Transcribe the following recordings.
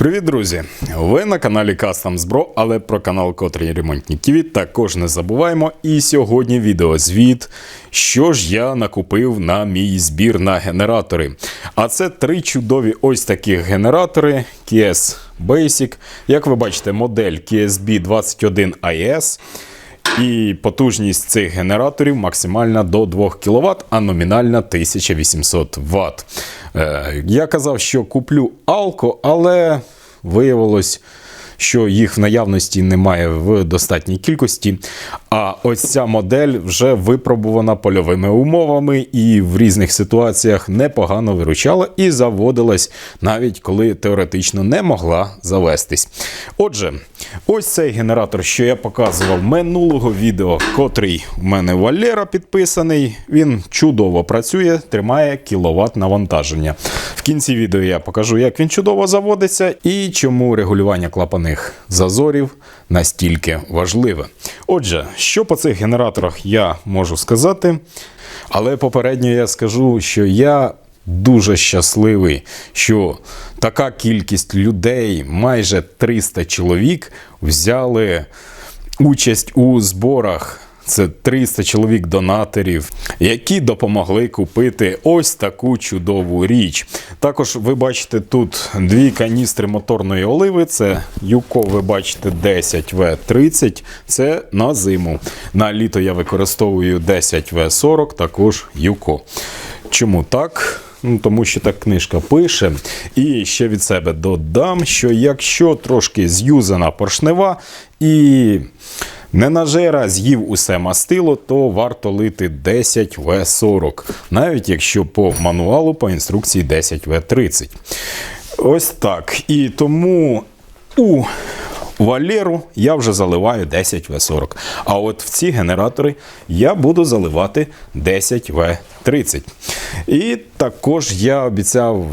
Привіт, друзі! Ви на каналі Customs Bro, але про канал котрий ремонтників також не забуваємо. І сьогодні відеозвіт, що ж я накупив на мій збір на генератори. А це три чудові ось таких генератори KS Basic. Як ви бачите, модель KSB 21 IS. І потужність цих генераторів максимальна до 2 кВт, а номінальна 1800 Вт. Е, я казав, що куплю Алко, але виявилось, що їх в наявності немає в достатній кількості. А ось ця модель вже випробувана польовими умовами і в різних ситуаціях непогано виручала і заводилась, навіть коли теоретично не могла завестись. Отже, ось цей генератор, що я показував минулого відео, котрий у мене Валера підписаний, він чудово працює, тримає кіловат навантаження. В кінці відео я покажу, як він чудово заводиться і чому регулювання клапаних зазорів настільки важливе. Отже, що по цих генераторах я можу сказати, але попередньо я скажу, що я дуже щасливий, що така кількість людей, майже 300 чоловік, взяли участь у зборах. Це 300 чоловік донаторів, які допомогли купити ось таку чудову річ. Також ви бачите тут дві каністри моторної оливи. Це Юко, ви бачите, 10В30. Це на зиму. На літо я використовую 10В40, також Юко. Чому так? Ну, Тому що так книжка пише. І ще від себе додам, що якщо трошки з'юзана поршнева і ненажера з'їв усе мастило, то варто лити 10В40, навіть якщо по мануалу по інструкції 10В30. Ось так. І тому у Валеру я вже заливаю 10В40. А от в ці генератори я буду заливати 10В30. І також я обіцяв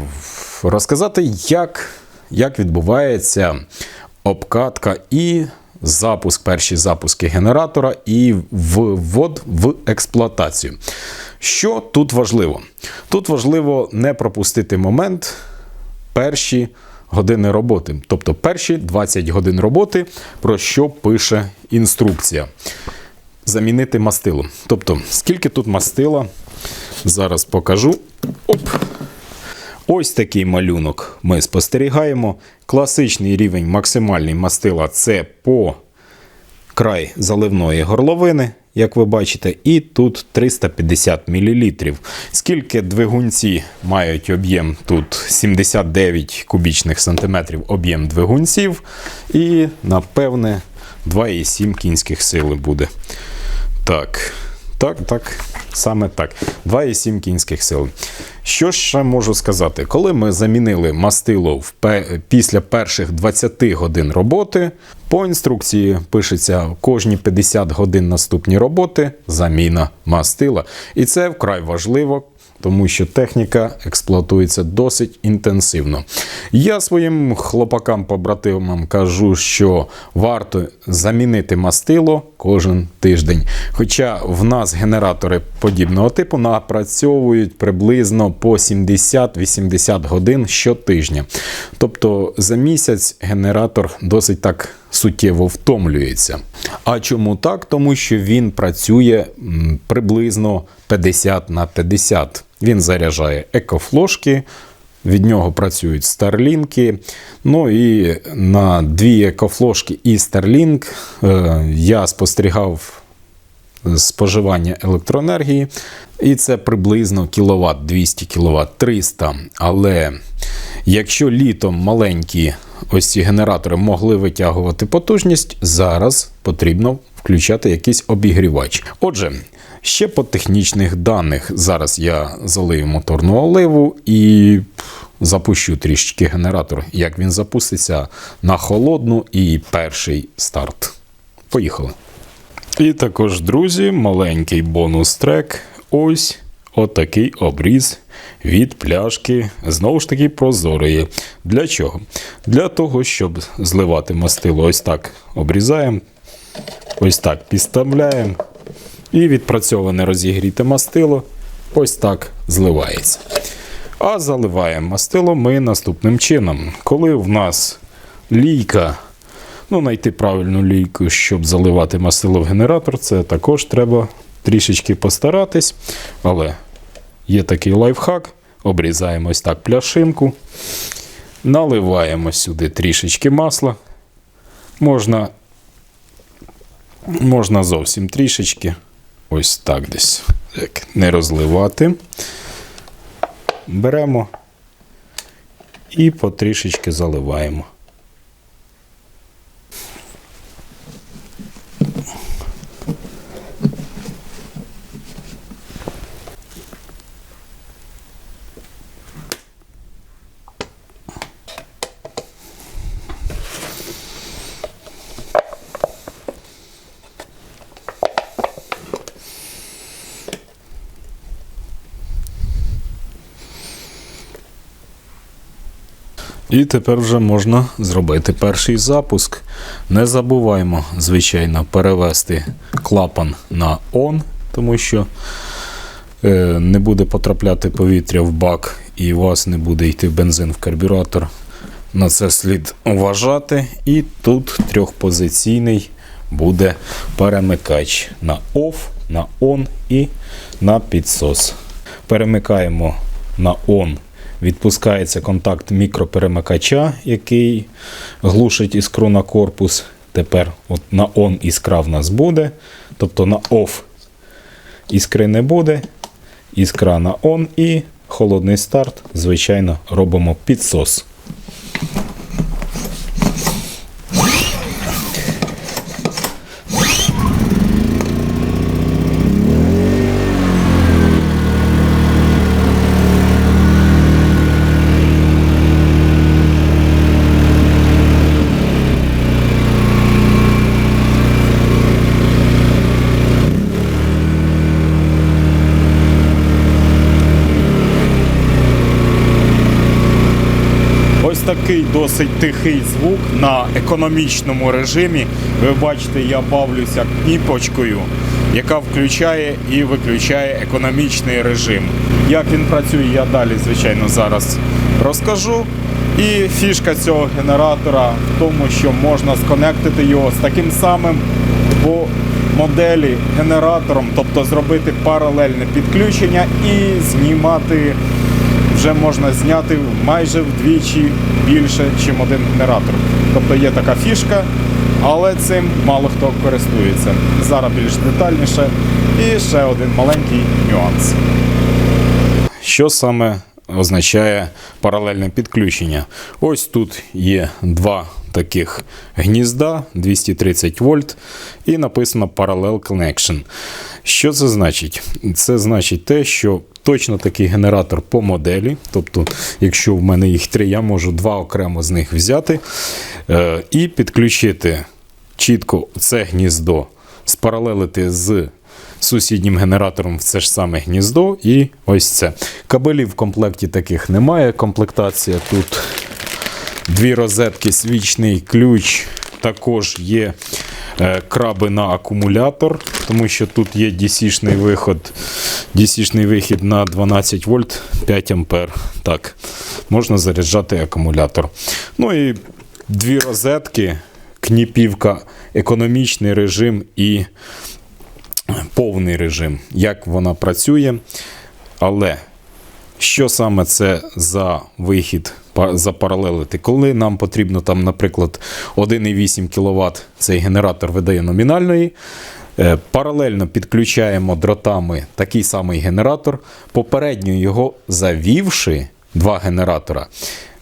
розказати, як, як відбувається обкатка і запуск, перші запуски генератора і ввод в експлуатацію. Що тут важливо? Тут важливо не пропустити момент перші години роботи. Тобто перші 20 годин роботи, про що пише інструкція. Замінити мастило. Тобто, скільки тут мастила, зараз покажу. Оп. Ось такий малюнок ми спостерігаємо. Класичний рівень максимальний мастила це по край заливної горловини, як ви бачите, і тут 350 мл. Скільки двигунці мають об'єм тут 79 кубічних сантиметрів об'єм двигунців, і, напевне, 2,7 кінських сили буде. Так. Так, так, саме так. 2,7 кінських сил. Що ще можу сказати? Коли ми замінили мастило в після перших 20 годин роботи, по інструкції пишеться кожні 50 годин наступні роботи заміна мастила. І це вкрай важливо. Тому що техніка експлуатується досить інтенсивно. Я своїм хлопакам-побратимам кажу, що варто замінити мастило кожен тиждень. Хоча в нас генератори подібного типу напрацьовують приблизно по 70-80 годин щотижня. Тобто за місяць генератор досить так суттєво втомлюється. А чому так? Тому що він працює приблизно 50 на 50. Він заряджає екофлошки, від нього працюють старлінки. Ну і на дві екофлошки і Starlink е, я спостерігав споживання електроенергії, і це приблизно кіловат 200 кВт 300. Але якщо літом маленькі ось ці генератори могли витягувати потужність, зараз потрібно включати якийсь обігрівач. Отже, ще по технічних даних. Зараз я залию моторну оливу і запущу трішечки генератор. Як він запуститься на холодну і перший старт. Поїхали. І також, друзі, маленький бонус-трек. Ось отакий обріз від пляшки, знову ж таки, прозорої. Для чого? Для того, щоб зливати мастило. Ось так обрізаємо, ось так підставляємо. І відпрацьоване розігріте мастило ось так зливається. А заливаємо мастило ми наступним чином. Коли в нас лійка, ну, знайти правильну лійку, щоб заливати мастило в генератор, це також треба трішечки постаратись. Але є такий лайфхак. Обрізаємо ось так пляшинку, наливаємо сюди трішечки масла. Можна, можна зовсім трішечки. Ось так десь. Так, не розливати. Беремо і потрішечки заливаємо. І тепер вже можна зробити перший запуск. Не забуваємо, звичайно, перевести клапан на ON, тому що е, не буде потрапляти повітря в бак і у вас не буде йти бензин в карбюратор. На це слід вважати. І тут трьохпозиційний буде перемикач на OFF, на ON і на підсос. Перемикаємо на ON відпускається контакт мікроперемикача, який глушить іскру на корпус. Тепер от на ON іскра в нас буде. Тобто на OFF іскри не буде. Іскра на ON і холодний старт, звичайно, робимо підсос. Ось такий досить тихий звук на економічному режимі. Ви бачите, я бавлюся кніпочкою, яка включає і виключає економічний режим. Як він працює, я далі, звичайно, зараз розкажу. І фішка цього генератора в тому, що можна сконектити його з таким самим по моделі генератором, тобто зробити паралельне підключення і знімати вже можна зняти майже вдвічі більше, ніж один генератор. Тобто є така фішка, але цим мало хто користується. Зараз більш детальніше. І ще один маленький нюанс. Що саме означає паралельне підключення? Ось тут є два таких гнізда 230 вольт і написано Parallel Connection. Що це значить? Це значить те, що точно такий генератор по моделі. Тобто, якщо в мене їх три, я можу два окремо з них взяти е, і підключити чітко це гніздо, спаралелити з сусіднім генератором в це ж саме гніздо, і ось це. Кабелів в комплекті таких немає. Комплектація тут дві розетки, свічний ключ. Також є краби на акумулятор, тому що тут є DC-шний виход, DC-шний вихід на 12 вольт 5 ампер. Так, можна заряджати акумулятор. Ну і дві розетки, кніпівка, економічний режим і повний режим. Як вона працює. Але що саме це за вихід за запаралелити? Коли нам потрібно, там, наприклад, 1,8 кВт цей генератор видає номінальної. е, Паралельно підключаємо дротами такий самий генератор, попередньо його завівши два генератора,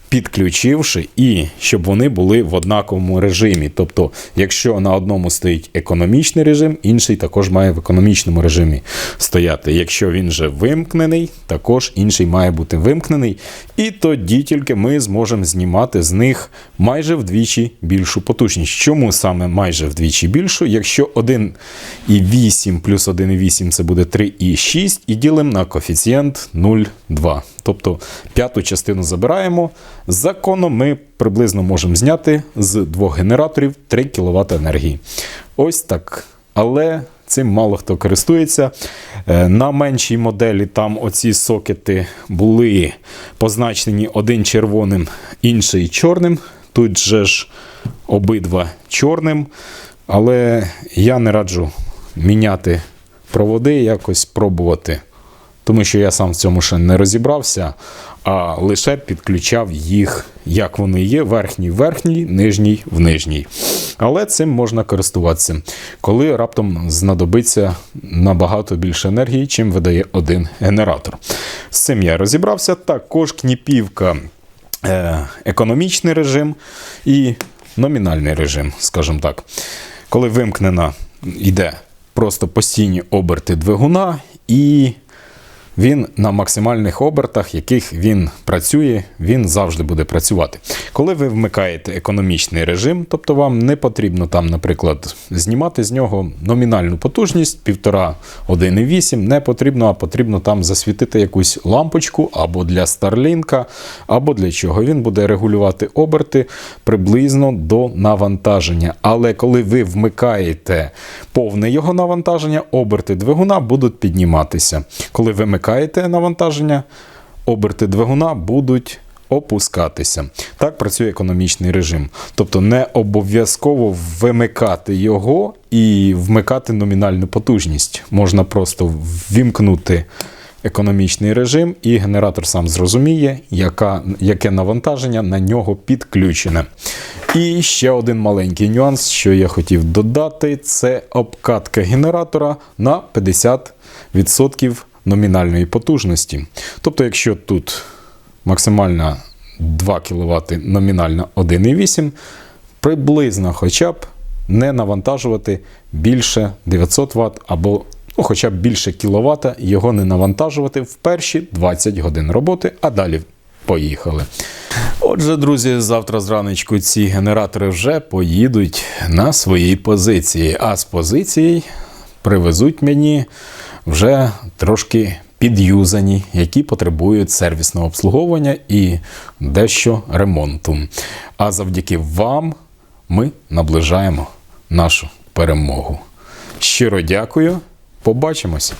підключивши і щоб вони були в однаковому режимі. Тобто, якщо на одному стоїть економічний режим, інший також має в економічному режимі стояти. Якщо він вже вимкнений, також інший має бути вимкнений. І тоді тільки ми зможемо знімати з них майже вдвічі більшу потужність. Чому саме майже вдвічі більшу? Якщо 1,8 плюс 1,8 це буде 3,6 і ділимо на коефіцієнт 0,2. Тобто п'яту частину забираємо. Законом ми приблизно можемо зняти з двох генераторів 3 кВт енергії. Ось так. Але цим мало хто користується. Е, На меншій моделі там оці сокети були позначені один червоним, інший чорним. Тут же ж обидва чорним. Але я не раджу міняти проводи, якось пробувати. Тому що я сам в цьому ще не розібрався, а лише підключав їх, як вони є: верхній в верхній, нижній в нижній. Але цим можна користуватися, коли раптом знадобиться набагато більше енергії, чим видає один генератор. З цим я розібрався. Також кніпівка е, економічний режим і номінальний режим, скажімо так. Коли вимкнена, йде просто постійні оберти двигуна, і він на максимальних обертах, яких він працює, він завжди буде працювати. Коли ви вмикаєте економічний режим, тобто вам не потрібно там, наприклад, знімати з нього номінальну потужність 1,5, 1,8, не потрібно, а потрібно там засвітити якусь лампочку або для Starlink, або для чого. Він буде регулювати оберти приблизно до навантаження. Але коли ви вмикаєте повне його навантаження, оберти двигуна будуть підніматися. Коли вимикаєте навантаження, оберти двигуна будуть опускатися. Так працює економічний режим. Тобто не обов'язково вимикати його і вмикати номінальну потужність. Можна просто ввімкнути економічний режим, і генератор сам зрозуміє, яка, яке навантаження на нього підключене. І ще один маленький нюанс, що я хотів додати, це обкатка генератора на 50% номінальної потужності. Тобто, якщо тут максимальна 2 кВт, номінальна 1,8, приблизно хоча б не навантажувати більше 900 Вт або ну, хоча б більше кВт, його не навантажувати в перші 20 годин роботи, а далі поїхали. Отже, друзі, завтра зранечку ці генератори вже поїдуть на свої позиції, а з позицій привезуть мені вже трошки підюзані, які потребують сервісного обслуговування і дещо ремонту. А завдяки вам ми наближаємо нашу перемогу. Щиро дякую. Побачимось!